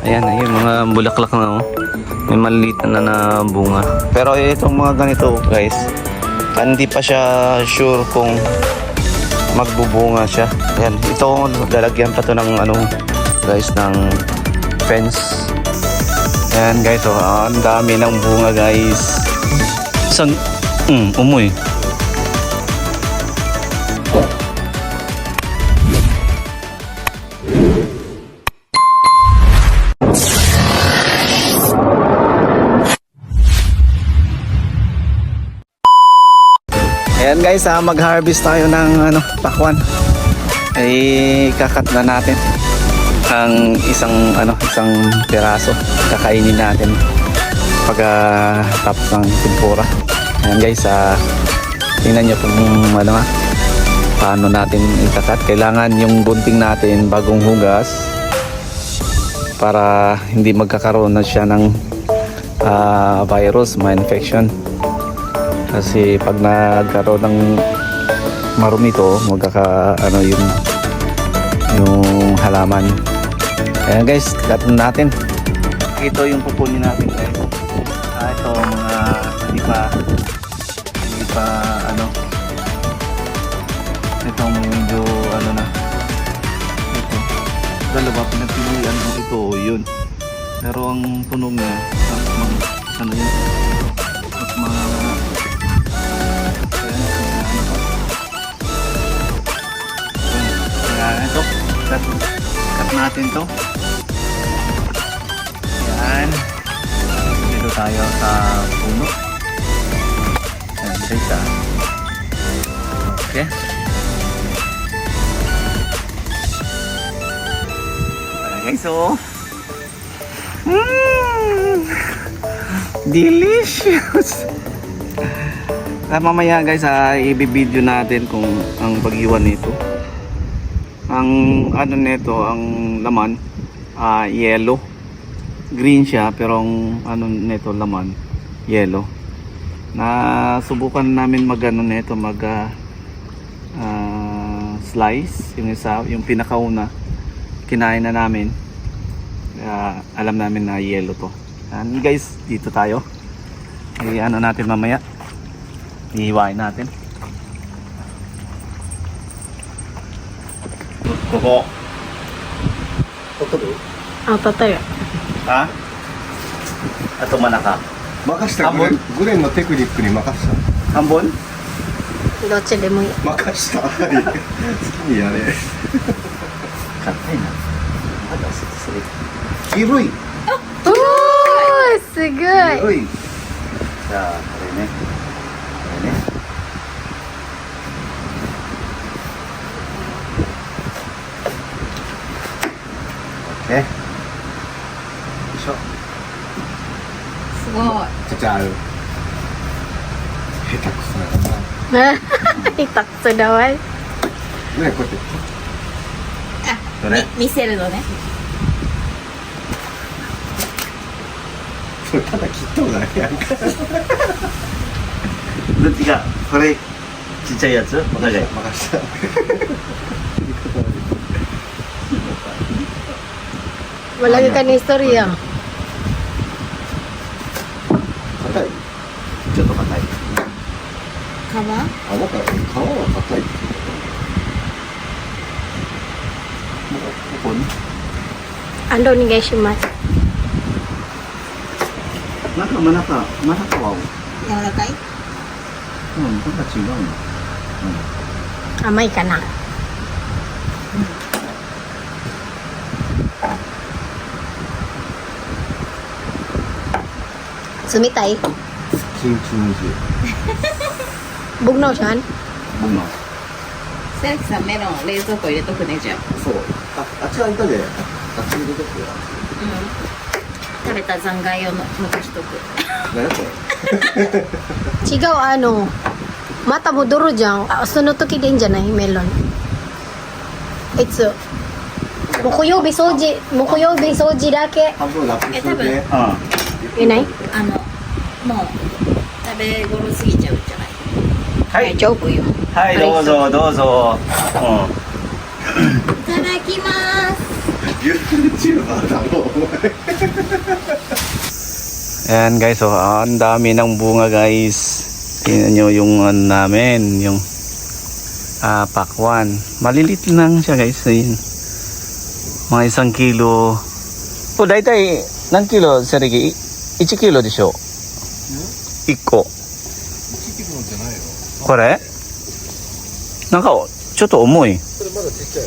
Ayan, ayun, mga bulaklak na oh. May maliit na na bunga. Pero itong mga ganito guys, hindi pa siya sure kung magbubunga siya. Ayan, ito lalagyan pa to ng ano guys ng fence. Ayan guys, oh, ang dami ng bunga guys. San, mm, umoy. Guys, ah, mag-harvest tayo ng ano, pakwan. Ay kakat na natin ang isang ano, isang piraso. Kakainin natin pag ah, tapos ng tempura. Ayan guys, ah, tingnan niyo kung ano nga paano natin ikakat. Kailangan yung bunting natin bagong hugas para hindi magkakaroon na siya ng ah, virus, ma-infection. Kasi pag nagkaroon ng marumi to, magkaka ano yung yung halaman. Ayan guys, na natin. Ito yung pupunin natin guys. Ah, ito mga hindi pa hindi pa ano itong medyo ano na ito dalawa pinagpilian ko ito yun pero ang tunog niya ano yun cut, cut natin to. Yan. Dito tayo sa puno. Yan, ah. Okay. Guys, oh. Mmm! Delicious! Ah, mamaya guys, ah, i-video natin kung ang pag-iwan nito. Ang ano nito, ang laman, ah, yellow. Green siya, pero ang ano nito, laman, yellow. Na subukan namin mag ano nito, mag ah, ah, slice, yung isa, yung pinakauna, kinain na namin. Kaya alam namin na yellow to. Yan guys, dito tayo. Ay, ano natin mamaya. Ihiwain natin. ここ。あ当たったよ。あ？あと真ん中任したグレングレンのテクニックに任した。半分？どっちでもいい。任した。好きにやれ。硬いな。まだそれ。いおすごい。い。じゃあこれね。ね。よいしょ。すごい。ちゃちゃう下手くそだな。下手くそだわねこうやって。あど見せるのね。それただ切ったことないやんか。どっちがこれちっちゃいやつ？任せた任せた Wala ano? ka na istorya. Ah. Patay. Choto patay. Kawa? Kawa ah, ka. Kawa wa patay. Upon. Ando ni guys yung mat. Naka manaka. Manaka wow. Yang lakay? Hmm, pagkatsigaw na. Hmm. Amay ka na. 冷たいツンツンジ Bugnaw siya. セレキさんメロン冷蔵庫入れとくねじゃあそうああっちはいたであっちに出てくよ食べた残骸を残しとく何やこれ Sigaw ano Mata mo duro dyan ah, Sunod to din dyan ay melon It's uh, Mukuyobi soji Mukuyobi soji dake 半分ラップしといてえ Ah. いないあのもう食べ頃すぎちゃうんじゃないはい。丈夫よ Hi, どうぞ、どうぞ。うん。いただきます YouTuber だろう Ayan guys, oh, ang dami ng bunga guys. Tingnan nyo yung ano namin, yung ah, pakwan. Malilit lang siya guys. Ayun. Mga isang kilo. Oh, daitai, nang kilo, Sergi? 1 kilo でしょ1個。1キロじゃないよこれ？なんか、ちょっと重い。これまだちっちゃい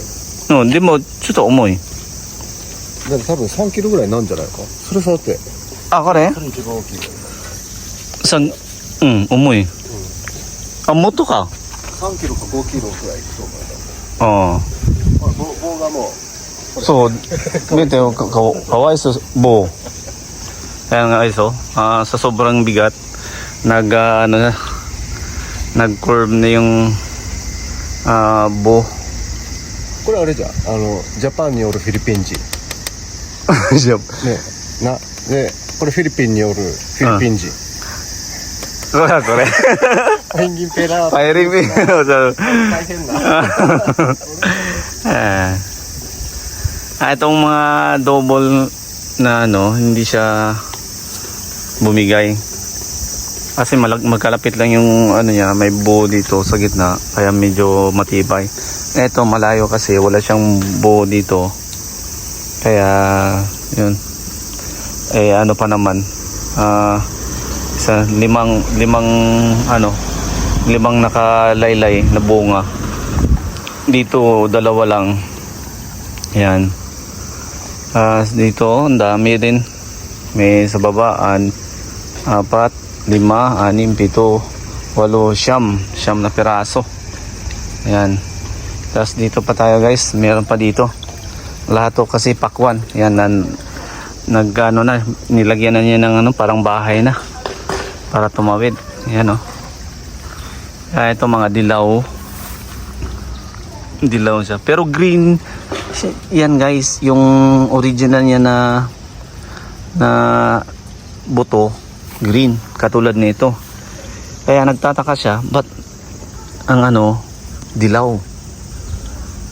ようん、でも、ちょっと重い。だって多分3キロぐらいなんじゃないか？それ触ってあ、これ？これ一番大きいうん、重い。あ、もっとか。3キロか5キロぐらいいくと思うようん。ほら棒棒がもうそう、見てよ、かかかわいそう、bo. Kaya nga guys, oh, ah, sa sobrang bigat, nag, ah, ano na, nag-curve na yung ah, bo. これあれじゃんあのジャパンにおるフィリピン人じゃねなでこれフィリピンにおるフィリピン人これこれ。ペンギンペラーパイリビのさ、大変な Ah. Ah, itong mga double na ano, hindi siya bumigay. Kasi malag magkalapit lang yung ano niya, may bow dito sa gitna, kaya medyo matibay. Ito malayo kasi wala siyang bow dito. Kaya yun. Eh ano pa naman? Ah isa limang limang ano limang nakalaylay na bunga dito dalawa lang yan Ah, dito ang dami din may sa babaan apat lima anim pito walo siyam. Siyam na piraso. Yan tapos dito pa tayo guys. Meron pa dito. Lahat to kasi pakwan. Yan nan nag ano na nilagyan na niya ng ano parang bahay na para tumawid. Yan oh. Ah, ito mga dilaw. Dilaw siya. Pero green, yan guys, yung original niya na na buto, green, katulad nito. Kaya nagtataka siya, but ang ano, dilaw.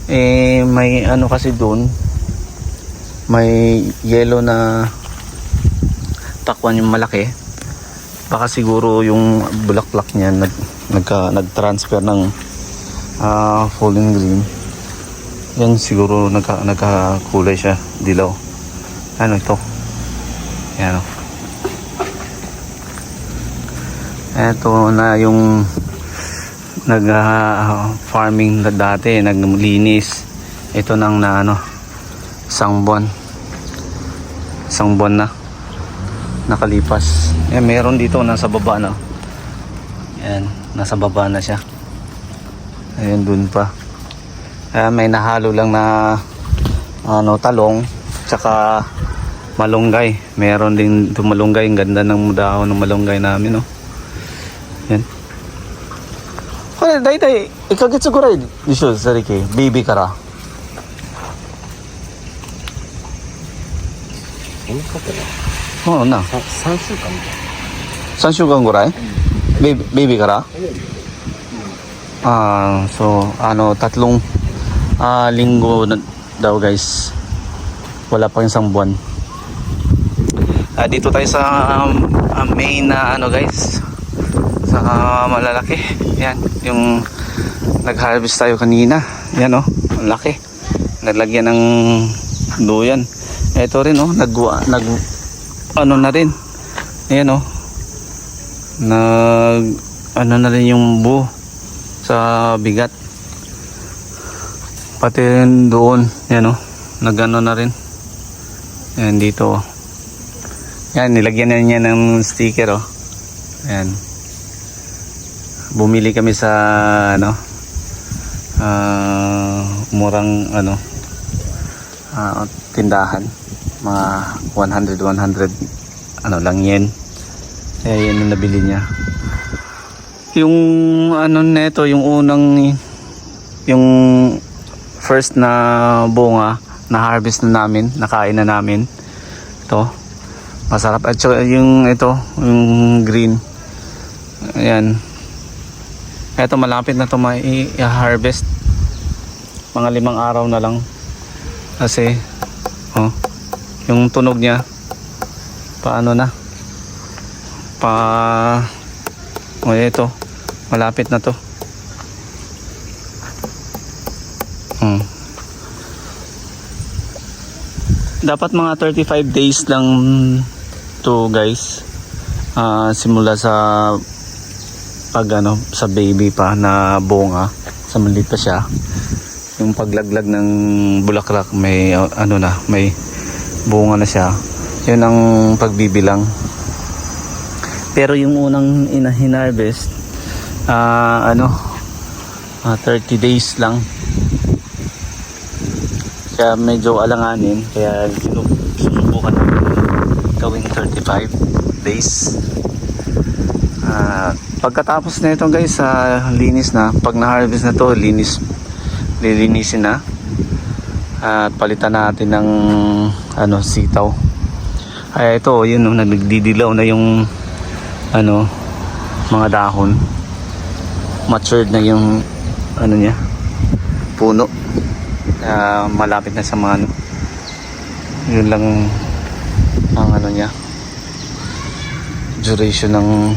Eh, may ano kasi doon, may yellow na takwan yung malaki. Baka siguro yung bulaklak niya nag, nagka, nag-transfer ng ah fallen green yan siguro nagka, nagkakulay siya dilaw ano ito yan o eto na yung nag ah, na dati naglinis ito nang na ano isang buwan isang buwan na nakalipas yan meron dito nasa baba na yan nasa baba na siya Ayun dun pa. Ah, may nahalo lang na ano talong tsaka malunggay. Meron din malunggay. Ang ganda ng dahon ng malunggay namin, no. Yan. Kaya dai dai ikagetsu gurai disho sariki baby kara. そんなかってないそうな。 3週間みたい3週間ぐらいベイビーベイビーからAh, so ano tatlong ah, linggo na, daw guys. Wala pang isang buwan. Ah, dito tayo sa um, ah, main na ano guys. sa malalaki. Yan, yung nag-harvest tayo kanina. Yan oh, ang laki. Naglagyan ng duyan. Ito rin oh, nag nag ano na rin. Ayan oh. Nag ano na rin yung buo sa bigat. Pati rin doon, yan o, nagano na rin. Yan dito. oh. Yan, nilagyan na niya ng sticker oh. Yan. Bumili kami sa ano ah, murang ano ah, tindahan. Mga 100 100 ano lang yen kaya yan ang nabili niya. Yung ano neto yung unang yung first na bunga na harvest na namin nakain na namin. Ito masarap. At yung ito yung green. Ayan eto malapit na ito ma-harvest mga limang araw na lang. Kasi oh yung tunog niya paano na? Pa o ito malapit na to. Hmm. dapat mga 35 days lang to guys. Ah, simula sa pag ano sa baby pa na bunga sa maliit pa siya yung paglaglag ng bulaklak may uh, ano na may bunga na siya yun ang pagbibilang. Pero yung unang ina hinarvest ah ano ah, 30 days lang. Kaya medyo alanganin kaya sinu- sinubukan namin gawing 35 days. Ah, pagkatapos na ito guys sa linis na pag na-harvest na to linis lilinisin na. At palitan natin ng ano sitaw. Ay ito yun no, nagdidilaw na yung ano mga dahon. Matured na yung ano niya puno. Ah, malapit na sa mga ano yun lang ang ano niya duration ng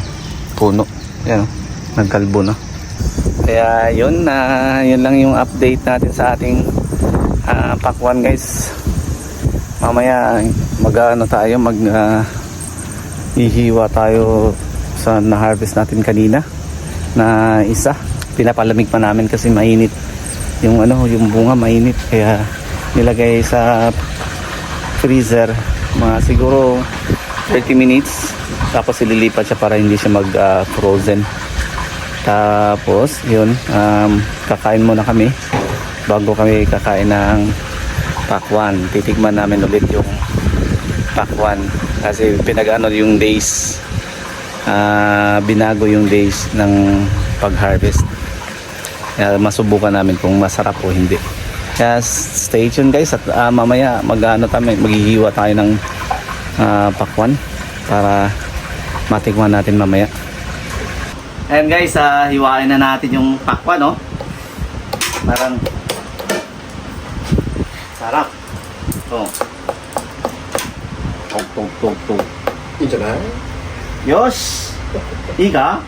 puno yan oh, nagkalbo na kaya yun na yun lang yung update natin sa ating ah, pakwan guys. Mamaya mag ano tayo mag ah, ihiwa tayo sa na-harvest natin kanina na isa. Pinapalamig pa namin kasi mainit. Yung ano yung bunga mainit. Kaya nilagay sa freezer mga siguro 30 minutes tapos ililipat siya para hindi siya mag ah, tapos yun um, kakain muna kami. Bago kami kakain ng pakwan. Titikman namin ulit yung pakwan. Kasi pinag-ano yung days. Ah, binago yung days ng pag-harvest. Kaya masubukan namin kung masarap o hindi. Kaya stay tuned guys at ah, mamaya mag-ano tayo maghihiwa tayo ng ah, pakwan para matikman natin mamaya Ayan guys, ah, hiwain na natin yung pakwan, no? Parang sarap. Ito. Tug, tug, tug, tug. いいんじゃない Yosh! いいか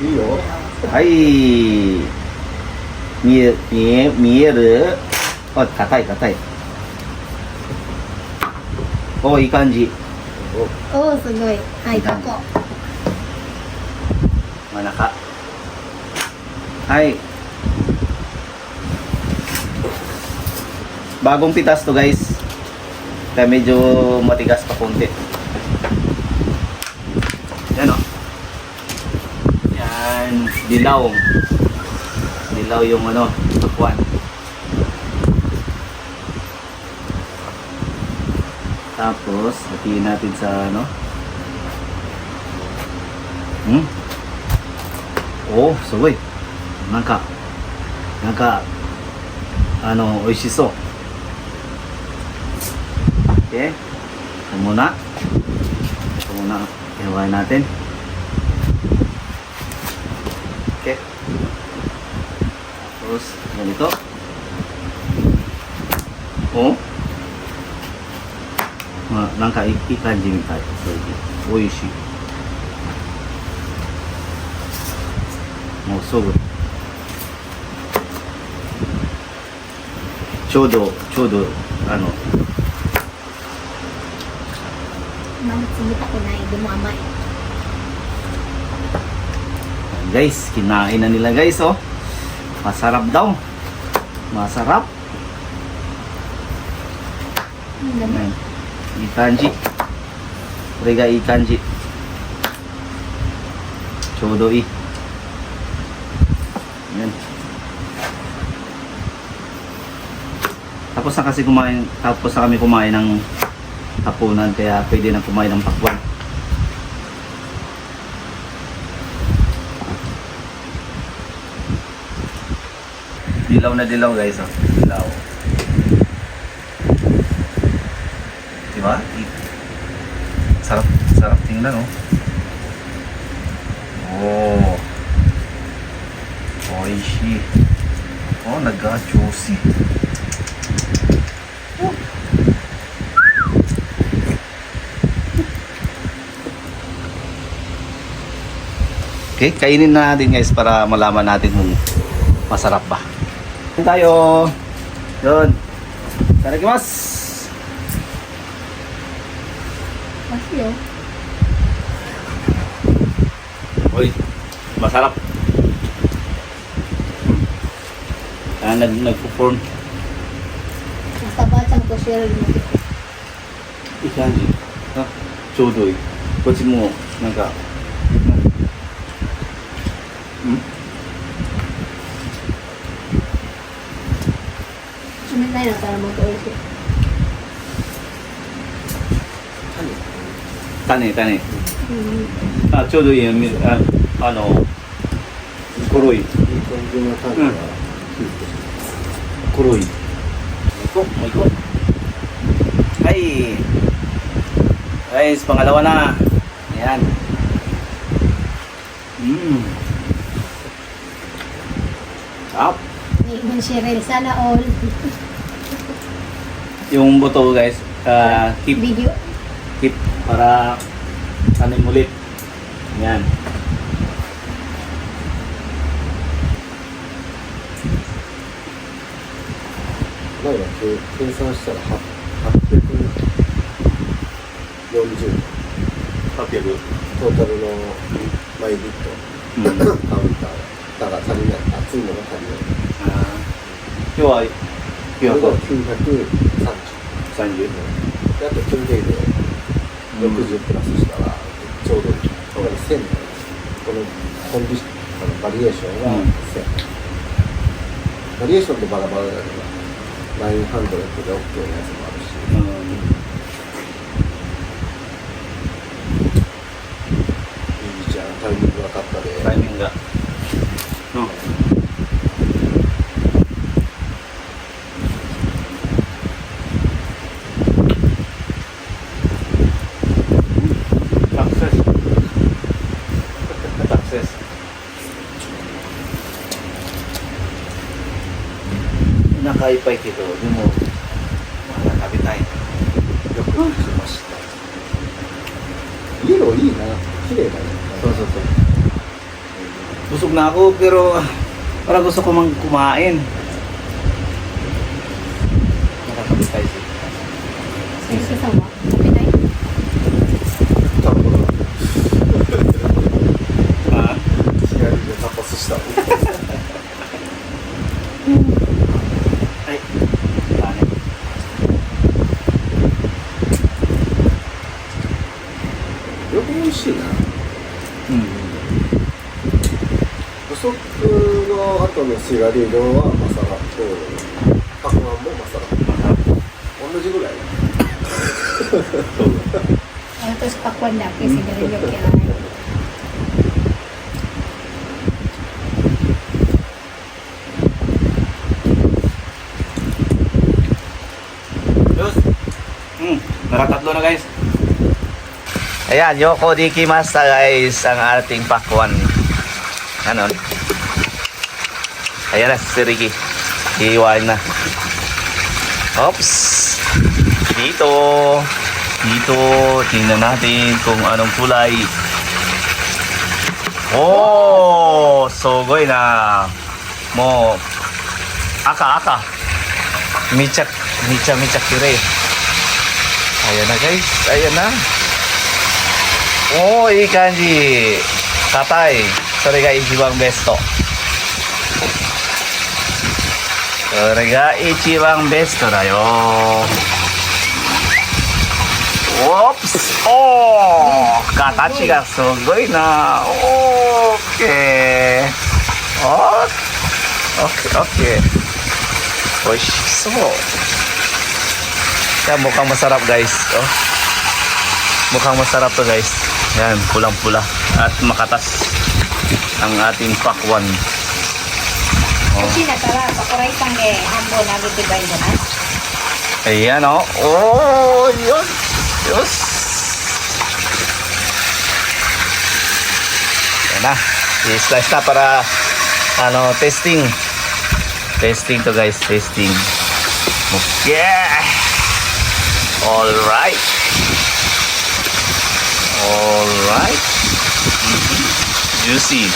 いいよはい。見え、見え、見えるあ、硬い硬い。お、いい感じ。Oh, sugoy. Ay, kako. Manaka. Ay. Bagong pitas to guys. Kaya medyo matigas pa konti. Yan o. Yan. Dilaw. Dilaw yung ano, pakwan. Tapos, hatiin natin sa ano. Hmm? おおすごい。なんかなんかあの美味しそう。えっもなもなやばいなてんおおまあなんかいい,いい感じみたい。それおいしい。musog chudo chudo ano Ma'am, sumit ako na eh. Dumama. Guys, kinain na nila guys oh. Masarap daw. Masarap. Ayan. Ikanji. Riga ikanji. Chodo i. Eh. Tapos na kasi kumain, tapos na kami kumain ng hapunan kaya pwede na kumain ng pakwan. Dilaw na dilaw guys, oh. Dilaw. Diba? Sarap, sarap tingnan oh. Oh. Oishi. Oh, nag-juicy. Okay, kainin na natin guys para malaman natin kung masarap ba. Kain tayo. Yun. Tarikimas. Masyo. Oh. Uy, masarap. Ah, nag nagpo-form. さばあちゃんといい感じ。あちょうどいい。こっちもなんかうん？冷たいのからましい。種。種、うん、あちょうどいいああの黒いいい感じの種が、うん、ko, my God. Ay, guys, pangalawa na. Ayan. Mmm. Sarap. Ibon Cheryl, sana all. yung buto guys, uh, keep. Video. Keep para kanin ulit. Ayan. Yan. 前は計算したら840 800. トータルのマイリット。Mm. カウンターだから足りない。熱いのが足りない。Ah. 今日はこれが930 930であと休憩で60プラスしたらちょうどいい。これ1000のこのコンディシあのバリエーションはうん。1000、バリエーションでバラバラだラインハンドレットで OK のやつもあるし、うん、いいじゃんタイミング分かったで。タイミングだうん。サクセス。サクセス。tayo. よくできました色いいな綺麗だね So, so, so. Busog na ako pero parang gusto ko mang kumain. しいな Hmm. 不足の後のシガリードはマサラとパクワンもマサラ Masarap. 同じぐらい So, Ano to sa pakwan dati, sigarilyo kaya. Yus. Hmm, nakatatlo na guys. Ayan, Yoko Dikimasta guys, ang ating pakwan. Ano? Ayan na, si Ricky. Iiwain na. Oops. Dito. Dito. Tingnan natin kung anong kulay. Oh, sogoy na. Mo. Aka, aka. Michak, micha, micha kire. Ayan na guys. Ayan na. Oh, いい感じ。硬い。それが一番ベスト。それが一番ベストだよ。オープスおー形がすごいな。オーケー。オッケー、オッケー。美味しそう。Yan, mukhang masarap guys. Oh. Mukhang masarap to guys. yan, pulang-pula at makatas ang ating pakwan. Oh. Kasi natara, pakuray pang eh, hambo na bitibay mo ah? na. Ayan o. Oh. oh, yun. Diyos. Yan na. I-slice na para ano, testing. Testing to guys, testing. Yeah. All right. All Alright. Juicy.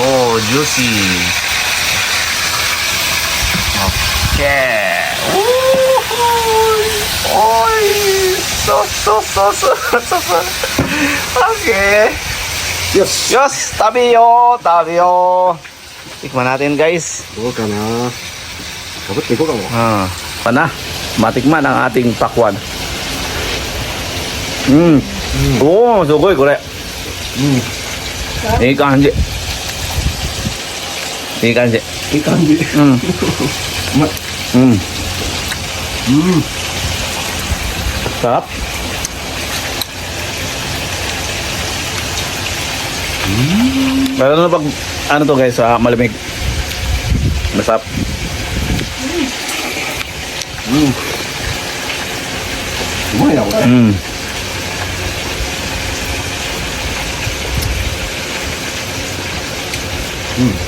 Oh, juicy. Okay. Ooh, oy. So, so, so, so, so, so. Okay. Yes. Yes, tabi yo, tabi yo. Tikman natin guys. Oo ka na. Dapat tiko ka mo. Ah, pana. Matikman ang ating pakwan. Mmm. Mm. Oh, sugoi kore. いい感じ。いい感じ。いい感じうん。うまいうん。うん Sarap. Meron na pag ano to guys sa malamig. Masarap. うまいなこ Mm.